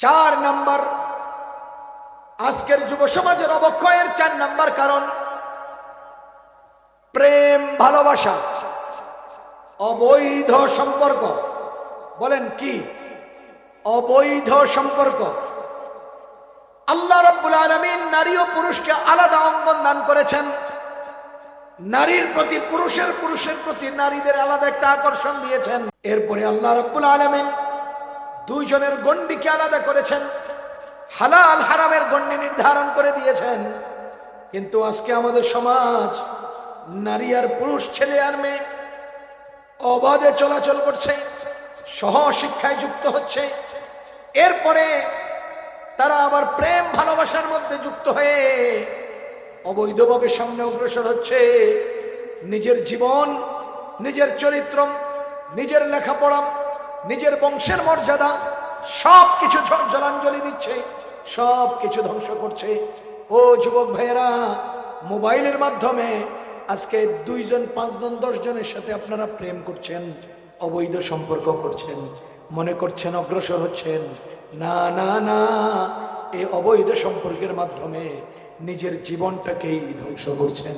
চার নাম্বার। আজকের যুব সমাজের অবক্ষয়ের চার নাম্বার কারণ, প্রেম, ভালোবাসা, অবৈধ সম্পর্ক। বলেন কি? অবৈধ সম্পর্ক। আল্লাহ রব্বুল আলমিন নারী ও পুরুষকে আলাদা অঙ্গন দান করেছেন। নারীর প্রতি, পুরুষের পুরুষের প্রতি নারীদের আলাদা একটা আকর্ষণ দিয়েছেন। এরপরে আল্লাহ রব্বুল আলমিন দুইজনের গণ্ডিকে আলাদা করেছেন। হালাল হারামের গণ্ডি নির্ধারণ করে দিয়েছেন। কিন্তু আজকে আমাদের সমাজ, নারী আর পুরুষ, ছেলে আর মেয়ে, অবাধে চলাচল করছে সহ শিক্ষায় যুক্ত হচ্ছে। এরপরে তারা আবার প্রেম ভালোবাসার মধ্যে যুক্ত হয়ে অবৈধভাবে সামনে অগ্রসর হচ্ছে। নিজের জীবন, নিজের চরিত্র, নিজের লেখাপড়া নিজের বংশের মর্যাদা সব কিছু জলাঞ্জলি দিচ্ছে সব কিছু ধ্বংস করছে। ও যুবক ভাইয়েরা, মোবাইলের মাধ্যমে আজকে দুইজন, পাঁচজন, দশজনের সাথে আপনারা প্রেম করছেন, অবৈধ সম্পর্ক করছেন, মনে করছেন অগ্রসর হচ্ছেন। না না না এই অবৈধ সম্পর্কের মাধ্যমে নিজের জীবনটাকেই ধ্বংস করছেন।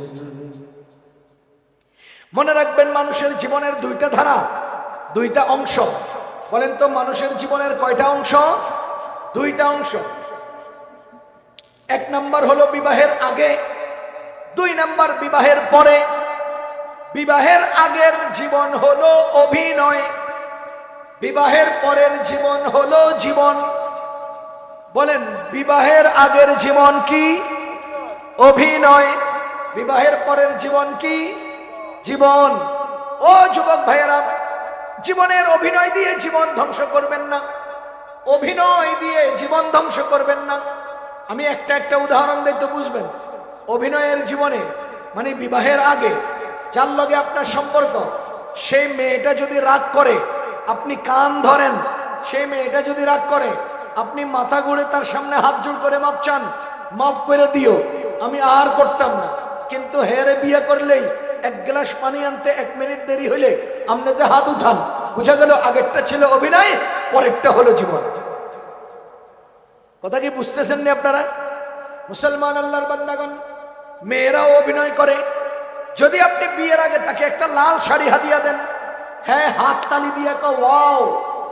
মনে রাখবেন, মানুষের জীবনের দুইটা ধারা, দুইটা অংশ। বলেন তো মানুষের জীবনের কয়টা অংশ? দুইটা অংশ। এক নাম্বার হলো বিবাহের আগে, দুই নাম্বার বিবাহের পরে। বিবাহের আগের জীবন হলো অভিনয়, বিবাহের পরের জীবন হলো জীবন। বলেন, বিবাহের আগের জীবন কি? অভিনয়। বিবাহের পরের জীবন কি? জীবন। ও যুবক ভাইয়েরা জীবনের অভিনয় দিয়ে জীবন ধ্বংস করবেন না। অভিনয় দিয়ে জীবন ধ্বংস করবেন না। আমি একটা একটা উদাহরণ দিতে বুঝবেন। অভিনয়ের জীবনে মানে বিবাহের আগে, যার লগে আপনার সম্পর্ক, সেই মেয়েটা যদি রাগ করে, আপনি কান ধরেন, সেই মেয়েটা যদি রাগ করে, আপনি মাথা ঘুরে তার সামনে হাত জোড় করে মাপ চান মাফ করে দিও, আমি আর করতাম না। কিন্তু হেরে বিয়ে করলেই এক গ্লাস পানি আনতে এক মিনিট দেরি হইলে আপনি যে হাত উঠান, বুঝা গেল আগেরটা ছিল অভিনয়, পরেরটা হলো জীবন। কথা কি বুঝতেছেন না আপনারা? মুসলমান আল্লাহর বান্দাগণ, মেয়েরাও অভিনয় করে। যদি আপনি বিয়ের আগে তাকে একটা লাল শাড়ি হাতিয়া দেন হ্যাঁ হাত তালি দিয়ে কো ওয়াও,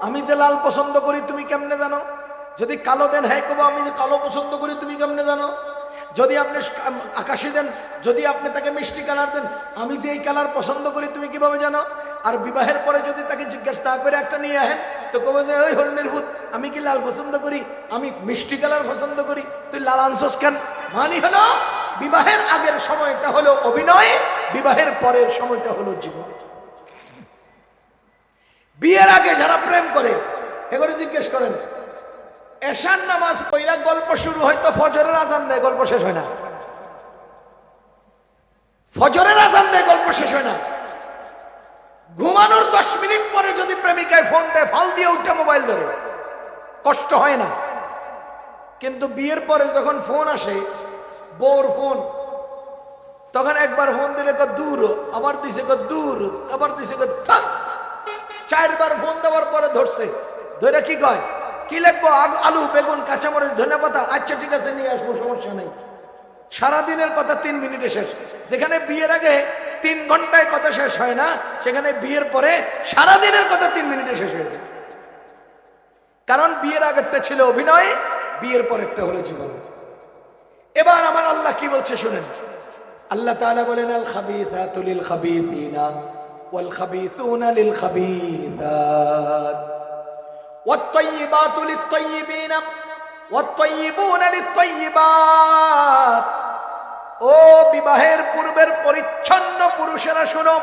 আমি যে লাল পছন্দ করি, তুমি কেমনে জানো? যদি কালো দেন হ্যাঁ কবো, আমি যে কালো পছন্দ করি, তুমি কেমনে জানো? যদি আপনি আকাশি দেন, যদি আপনি তাকে মিষ্টি কালার দেন, আমি যে এই কালার পছন্দ করি, তুমি কীভাবে জানো? আর বিবাহের পরে যদি তাকে জিজ্ঞাসা না করে একটা নিয়ে আহেন তো কবে যে, ওই ভূত, আমি কি লাল পছন্দ করি? আমি মিষ্টি কালার পছন্দ করি। তুই লাল আনছস কেন? মানি হলো, বিবাহের আগের সময়টা হলো অভিনয়, বিবাহের পরের সময়টা হলো জীবন। বিয়ের আগে যারা প্রেম করে এগুলো জিজ্ঞেস করেন এশান নামাজ পইরা গল্প শুরু হয় তো ফজরের আজান দেয়, গল্প শেষ হয় না। ফজরের আজান দেয়, গল্প শেষ হয় না। ঘুমানোর দশ মিনিট পরে যদি প্রেমিকায় ফোন দেয়, ফাল দিয়ে উঠে মোবাইল ধরে। কষ্ট হয় না। কিন্তু বিয়ের পরে যখন ফোন আসে, বউর ফোন, তখন একবার ফোন দিলে কো দূর, আবার দিছে কো দূর, আবার দিছে কো থাক। চারবার ফোন দেওয়ার পরে ধরছে। ধরে কি কয়? কি লিখব? আলু বেগুন, কাঁচামরিচ ধনে পাতা আচ্ছা ঠিক আছে, নিয়ে আসব, সমস্যা নেই। সারাদিনের কথা তিন মিনিটে শেষ। যেখানে বিয়ের আগে তিন ঘন্টায় কথা শেষ হয় না, সেখানে বিয়ের পরে সারাদিনের কথা তিন মিনিটে শেষ হয়ে যায়। কারণ বিয়ের আগেরটা ছিল অভিনয়, বিয়ের পরেরটা হলো জীবন। এবার আমার আল্লাহ কি বলছে শুনেন। আল্লাহ তাআলা বলেন, আল খাবিথাতু লিল খাবিথিনা ওয়াল খাবিথুনা লিল খাবিথাত والطيبات للطيبين والطيبون للطيبات ও বিবাহের পূর্বের পরিচ্ছন্ন পুরুষেরা শুনো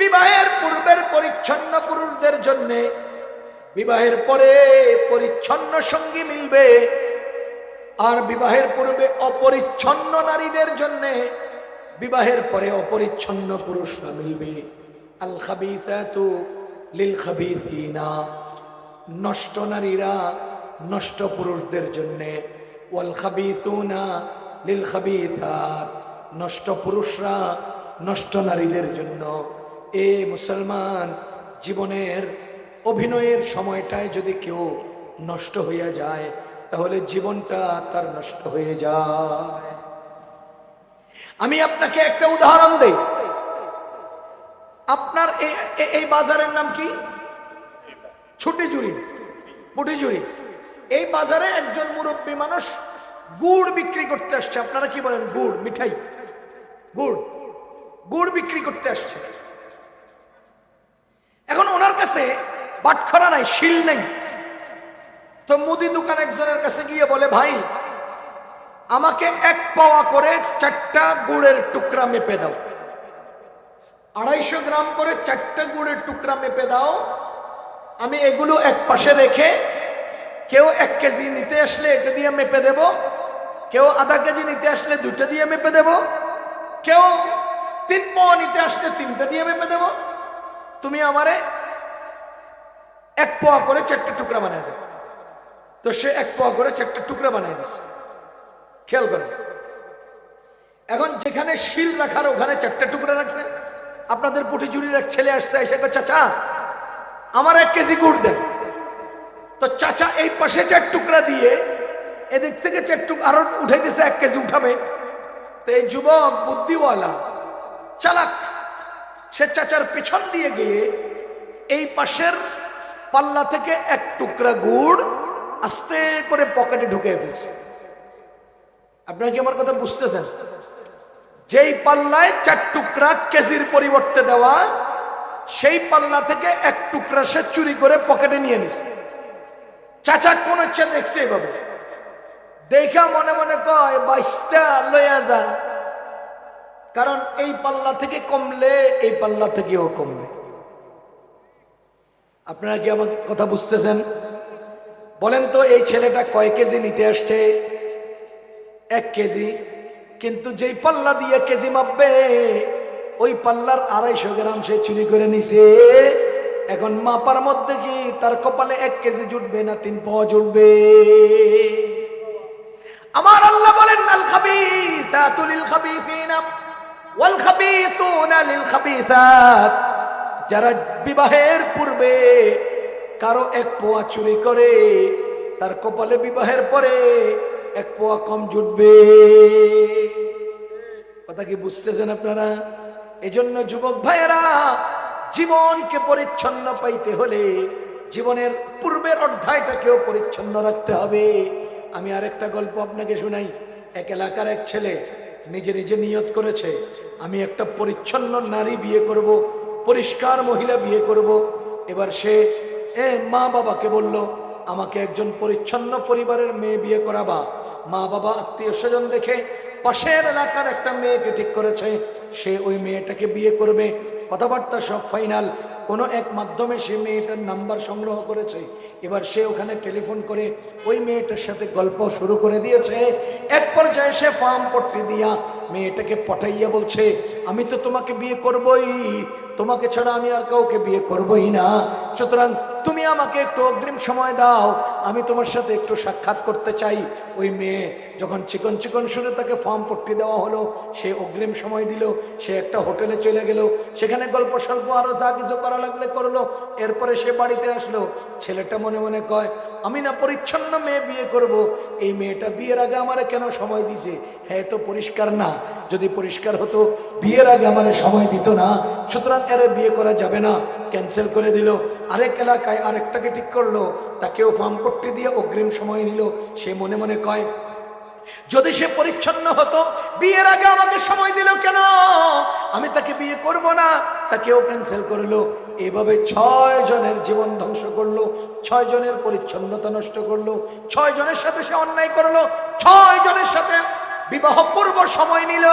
বিবাহের পূর্বের পরিচ্ছন্ন পুরুষদের জন্য বিবাহের পরে পরিচ্ছন্ন সঙ্গী মিলবে আর বিবাহের পূর্বে অপরিচ্ছন্ন নারীদের জন্য বিবাহের পরে অপরিচ্ছন্ন পুরুষরা মিলবে আল খাবিতাতু লিল খাবিতিনা নষ্ট নারীরা, নষ্ট পুরুষদের জন্য, ওয়াল খাবিতুনা লিল খাবিতাত নষ্ট পুরুষরা, নষ্ট নারীদের জন্য, এ মুসলমান জীবনের অভিনয়ের সময়টায় যদি কেউ নষ্ট হইয়া যায়, তাহলে জীবনটা তার নষ্ট হয়ে যায়। আমি আপনাকে একটা উদাহরণ দেই। আপনার এই বাজারের নাম কি? ছুটিজুরি পুটিজুরি এই বাজারে একজন মুরব্বী মানুষ গুড় বিক্রি করতে আসছে। আপনারা কি বলেন গুড়, মিঠাই? গুড় গুড় বিক্রি করতে আসছে। এখন ওনার কাছে বাটখরা নাই, শিল নেই। তো মুদি দোকান একজনের কাছে গিয়ে বলে, ভাই, আমাকে এক পাওয়া করে চারটা গুড়ের টুকরা মেপে দাও। আড়াইশো গ্রাম করে চারটা গুড়ের টুকরা মেপে দাও আমি এগুলো এক পাশে রেখে কেউ এক কেজি নিতে আসলে এটা দিয়ে মেপে দেব, কেউ আধা কেজি নিতে আসলে দুটো দিয়ে মেপে দেব, কেউ তিন পাওয়া নিতে আসলে তিনটা দিয়ে মেপে দেব। তুমি আমারে এক পোয়া করে চারটা টুকরা বানিয়ে দেবে তো সে এক পোয়া করে চারটা টুকরা বানিয়ে দিছে। খেয়াল করো। এখন যেখানে শিল রাখার ওখানে চারটা টুকরা রাখছে। আপনাদের পুটিচুরির এক ছেলে আসছে, এসে চাচা আমার এক কেজি গুড় দেন। তো চাচা এই পাশে চার টুকরা দিয়ে এদিক থেকে চার টুকরা আরও উঠে দিছে এক কেজি উঠাবে। তো এই যুবক বুদ্ধিওয়ালা, চালাক, সে চাচার পিছন দিয়ে গিয়ে এই পাশের পাল্লা থেকে এক টুকরা গুড় আস্তে করে পকেটে ঢুকে ফেলছে। আপনারা কি আমার কথা বুঝতেছেন? যেই পাল্লায় চার টুকরা কেজির পরিবর্তে দেওয়া সেই পাল্লা থেকে এক টুকরা সে চুরি করে পকেটে নিয়ে নিছে। চাচা, কোন ইচ্ছা দেখছে এভাবে? দেখা মনে মনে কয় বাইশটা লইয়া যা। কারণ এই পাল্লা থেকে কমলে, এই পাল্লা থেকেও কমবে আপনারা কি আমাকে কথা বুঝতেছেন? বলেন তো, এই ছেলেটা কয় কেজি নিতে আসছে? এক কেজি। কিন্তু যেই পাল্লা দিয়ে কেজি মাপবে ওই পাল্লার আড়াইশো গ্রাম সে চুরি করে নিছে। এখন মাপার মধ্যে কি তার কপালে এক কেজি জুটবে না তিন পাওয়া জুটবে? আমার আল্লাহ বলেন, আল খাবিথাতু লিল খাবিথিনা ওয়াল খাবিথুনা লিল খাবিথাত যারা বিবাহের পূর্বে কারও এক পোয়া চুরি করে, তার কপালে বিবাহের পরে এক পোয়া কম জুটবে। কথা কি বুঝতেছেন আপনারা? এজন্য যুবক ভাইয়েরা, জীবনকে পরিচ্ছন্ন পাইতে হলে জীবনের পূর্বের অধ্যায়টাকেও পরিচ্ছন্ন রাখতে হবে। আমি আরেকটা গল্প আপনাকে শোনাই। এক এলাকার এক ছেলে নিজে নিজে নিয়ত করেছে, আমি একটা পরিচ্ছন্ন নারী বিয়ে করব, পরিষ্কার মহিলা বিয়ে করব। এবার সে, এ মা বাবাকে বলল, আমাকে একজন পরিচ্ছন্ন পরিবারের মেয়ে বিয়ে করাবা। মা বাবা আত্মীয় স্বজন দেখে পাশের এলাকার একটা মেয়েকে ঠিক করেছে। সে ওই মেয়েটাকে বিয়ে করবে। কথাবার্তা সব ফাইনাল কোনো এক মাধ্যমে সে মেয়েটার নাম্বার সংগ্রহ করেছে। এবার সে ওখানে টেলিফোন করে ওই মেয়েটার সাথে গল্প শুরু করে দিয়েছে। এক পর্যায়ে সে ফার্ম পট্টি দিয়া মেয়েটাকে পটাইয়া বলছে, আমি তো তোমাকে বিয়ে করবই। তোমাকে ছাড়া আমি আর কাউকে বিয়ে করবই না। সুতরাং তুমি আমাকে একটু অগ্রিম সময় দাও। আমি তোমার সাথে একটু সাক্ষাৎ করতে চাই। ওই মেয়ে যখন চিকন চিকন শুনে তাকে ফর্ম পট্টি দেওয়া হলো, সে অগ্রিম সময় দিল। সে একটা হোটেলে চলে গেল। সেখানে গল্প স্বল্প আরও যা কিছু করা লাগলে করল, এরপরে সে বাড়িতে আসলো। ছেলেটা মনে মনে কয়, আমি না পরিচ্ছন্ন মেয়ে বিয়ে করব। এই মেয়েটা বিয়ের আগে আমারে কেন সময় দিছে? হ্যাঁ তো পরিষ্কার না। যদি পরিষ্কার হতো, বিয়ের আগে আমারে সময় দিত না। সুতরাং এর বিয়ে করা যাবে না। ক্যান্সেল করে দিল। আরেক এলাকায় আরেকটাকে ঠিক করল। তাকেও ফার্ম পট্টি দিয়ে অগ্রিম সময় নিল। সে মনে মনে কয় যদি সে পরিচ্ছন্ন হতো, বিয়ের আগে আমাকে সময় দিল কেন? আমি তাকে বিয়ে করব না। তাকেও ক্যান্সেল করল। এভাবে ছয় জনের জীবন ধ্বংস করল, ছয় জনের পরিচ্ছন্নতা নষ্ট করল, ছয় জনের সাথে সে অন্যায় করল, ছয় জনের সাথে বিবাহ পূর্ব সময় নিল।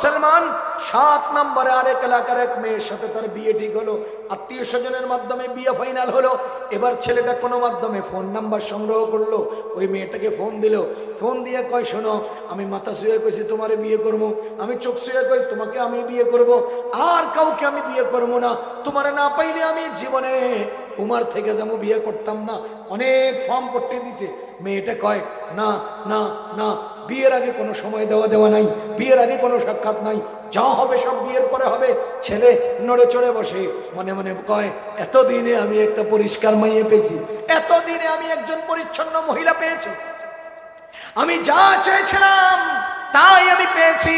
মুসলমান, সাত নম্বরে আরেক এলাকার এক মেয়ের সাথে তার বিয়ে ঠিক হলো। আত্মীয় স্বজনের মাধ্যমে বিয়ে ফাইনাল হলো। এবার ছেলেটা কোনো মাধ্যমে ফোন নাম্বার সংগ্রহ করল। ওই মেয়েটাকে ফোন দিল। ফোন দিয়ে কয়, শোনো, আমি মাথা শুয়ে কইছি, তোমারে বিয়ে করব। আমি চোখ শুয়ে কই, তোমাকে আমি বিয়ে করব। আর কাউকে আমি বিয়ে করব না। তোমারে না পাইলে আমি জীবনে কুমার থেকে যেমন বিয়ে করতাম না। অনেক ফর্ম করতে দিছে। মেয়েটা কয়, না না না, বিয়ের আগে কোনো সময় দেওয়া দেওয়া নাই, বিয়ের আগে কোনো সাক্ষাৎ নাই, যা হবে সব বিয়ের পরে হবে। ছেলে নড়ে চড়ে বসে, মনে মনে কয়, এতদিনে আমি একটা পরিষ্কার মাইয়ে পেয়েছি, এতদিনে আমি একজন পরিচ্ছন্ন মহিলা পেয়েছি। আমি যা চেয়েছিলাম, তাই আমি পেয়েছি।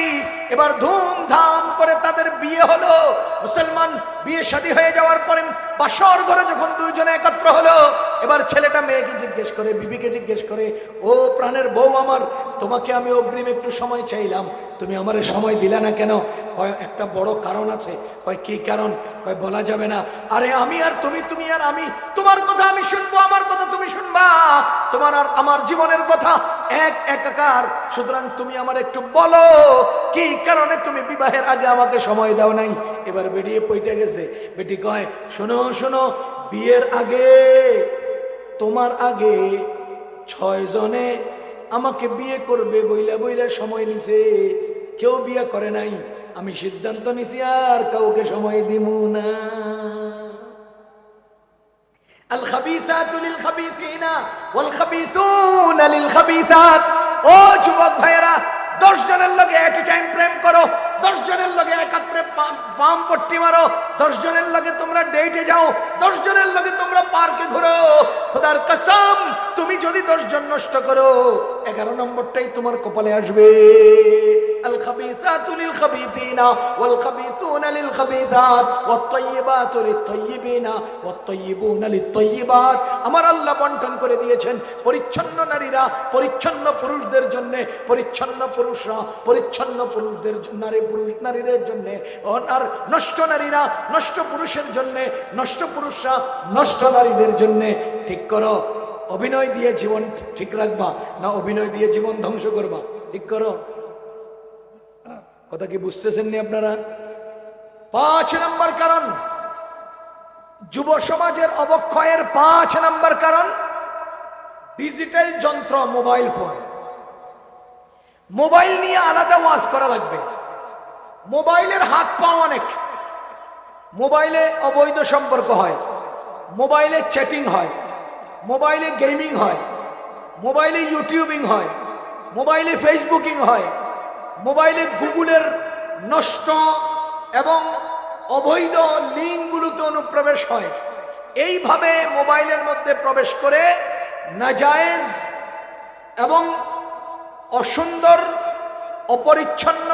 এবার ধুমধাম করে তাদের বিয়ে হলো। মুসলমান বিয়ে শাদী হয়ে যাওয়ার পরে বাসর ঘরে যখন দুইজনে একত্র হলো, এবার ছেলেটা মেয়েকে জিজ্ঞেস করে, বিবিকে জিজ্ঞেস করে, ও প্রাণের বউ আমার, তোমাকে আমি অগ্রিম একটু সময় চাইলাম, তুমি আমার সময় দিলে না কেন? কয়, একটা বড় কারণ আছে। কয়, কি কারণ? কয়, বলা যাবে না। আরে আমি আর তুমি তুমি আর আমি, তোমার কথা আমি শুনব, আমার কথা তুমি শুনবা। তোমার আর আমার জীবনের কথা এক একাকার। সুতরাং তুমি আমার একটু বলো, কি কারণে তুমি বিবাহের আগে আমাকে সময় দাও নাই? এবার বেরিয়ে পইটে গেছে। বেটি কয় শোনো শোনো বিয়ের আগে তোমার আগে ছয় জনে আমাকে বিয়ে করবে বইলা বইলা সময় নিছে কেউ বিয়ে করে নাই আমি সিদ্ধান্ত নিছি আর কাউকে সময় দিমু না الخبيثات للخبيثين والخبيثون للخبيثات ও যুবক ভাইয়েরা দশ জনের লগে এট টাইম প্রেম করো দশ জনের লগে একাত্রে পাম পট্টি মারো। দশ জনের লগে তোমরা ডেটে যাও। দশ জনের লগে তোমরা পার্কে ঘুরো। খোদার কসম, তুমি যদি দশ জন নষ্ট করো, এগারো নম্বরটাই তোমার কপালে আসবে। الخبيثات للخبيثين والخبيثون للخبيثات والطيبات للطيبين والطيبون للطيبات আমার আল্লাহ বন্টন করে দিয়েছেন পরিচ্ছন্ন নারীরা পরিচ্ছন্ন পুরুষদের জন্য পরিচ্ছন্ন পুরুষরা পরিচ্ছন্ন পুরুষদের জ- নারী পুরুষ নারীদের জন্য আর নষ্ট নারীরা নষ্ট পুরুষের জন্য নষ্ট পুরুষরা নষ্ট নারীদের জন্য ঠিক করো অভিনয় দিয়ে জীবন ঠিক রাখবা না অভিনয় দিয়ে জীবন ধ্বংস করবা ঠিক করো কথা কি বুঝতেছেন নি আপনারা? পাঁচ নম্বর কারণ, যুব সমাজের অবক্ষয়ের পাঁচ নম্বর কারণ, ডিজিটাল যন্ত্র, মোবাইল ফোন। মোবাইল নিয়ে আলাদা ওয়াজ করা লাগবে। মোবাইলের হাত পা অনেক। মোবাইলে অবৈধ সম্পর্ক হয়। মোবাইলে চ্যাটিং হয়। মোবাইলে গেমিং হয়। মোবাইলে ইউটিউবিং হয়। মোবাইলে ফেসবুকিং হয়। মোবাইলে গুগলের নষ্ট এবং অবৈধ লিঙ্কগুলোতে অনুপ্রবেশ হয়। এইভাবে মোবাইলের মধ্যে প্রবেশ করে নাজায়েজ এবং অসুন্দর, অপরিচ্ছন্ন,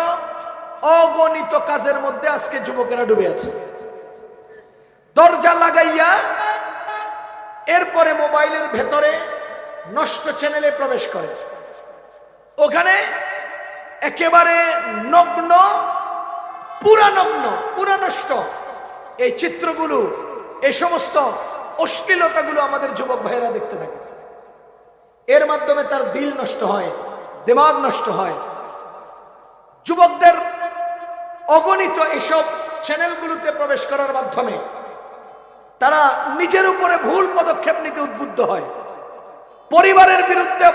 অগণিত কাজের মধ্যে আজকে যুবকেরা ডুবে আছে। দরজা লাগাইয়া এরপরে মোবাইলের ভেতরে নষ্ট চ্যানেলে প্রবেশ করে। ওখানে একেবারে নগ্ন পুরা নগ্ন পুরা নষ্ট এই চিত্রগুলো, এই সমস্ত অশ্লীলতাগুলো আমাদের যুবক ভাইয়েরা দেখতে থাকে। এর মাধ্যমে তার দিল নষ্ট হয়, দেমাগ নষ্ট হয়। যুবকদের অগণিত এসব চ্যানেলগুলোতে প্রবেশ করার মাধ্যমে তারা নিজের উপরে ভুল পদক্ষেপ নিতে উদ্বুদ্ধ হয়। পরিবারের বিরুদ্ধে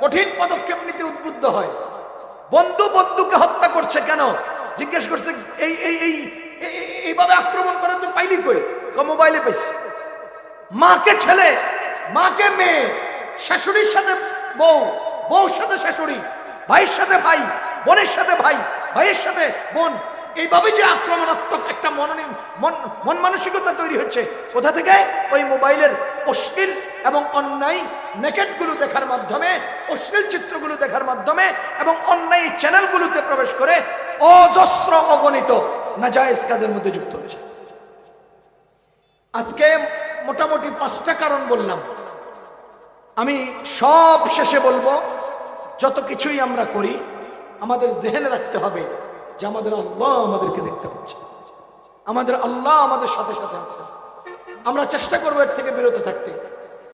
কঠিন পদক্ষেপ নিতে উদ্বুদ্ধ হয়। বন্ধু বন্ধুকে হত্যা করছে কেন? জিজ্ঞেস করছে, এই এই এই, এই- এই- এইভাবে আক্রমণ করে তুই পাইলি কই? মোবাইলে পাইছি মাকে ছেলে, মাকে মেয়ে, শাশুড়ির সাথে বউ, বউর সাথে শাশুড়ি, ভাইয়ের সাথে ভাই, বোনের সাথে ভাই, ভাইয়ের সাথে বোন, এইভাবে যে আক্রমণাত্মক একটা মননী, মন মন মানসিকতা তৈরি হচ্ছে, কোথা থেকে? ওই মোবাইলের অশ্লীল এবং অন্যায় নেকেটগুলো দেখার মাধ্যমে, অশ্লীল চিত্রগুলো দেখার মাধ্যমে এবং অন্যায় চ্যানেলগুলোতে প্রবেশ করে অজস্র অগণিত নাজায়েজ কাজের মধ্যে যুক্ত হচ্ছে আজকে মোটামুটি পাঁচটা কারণ বললাম। আমি সব শেষে বলব, যত কিছুই আমরা করি, আমাদের জেহেনে রাখতে হবে যে আমাদের আল্লাহ আমাদেরকে দেখতে পাচ্ছে। আমাদের আল্লাহ আমাদের সাথে সাথে আছে। আমরা চেষ্টা করব এর থেকে বিরত থাকতে।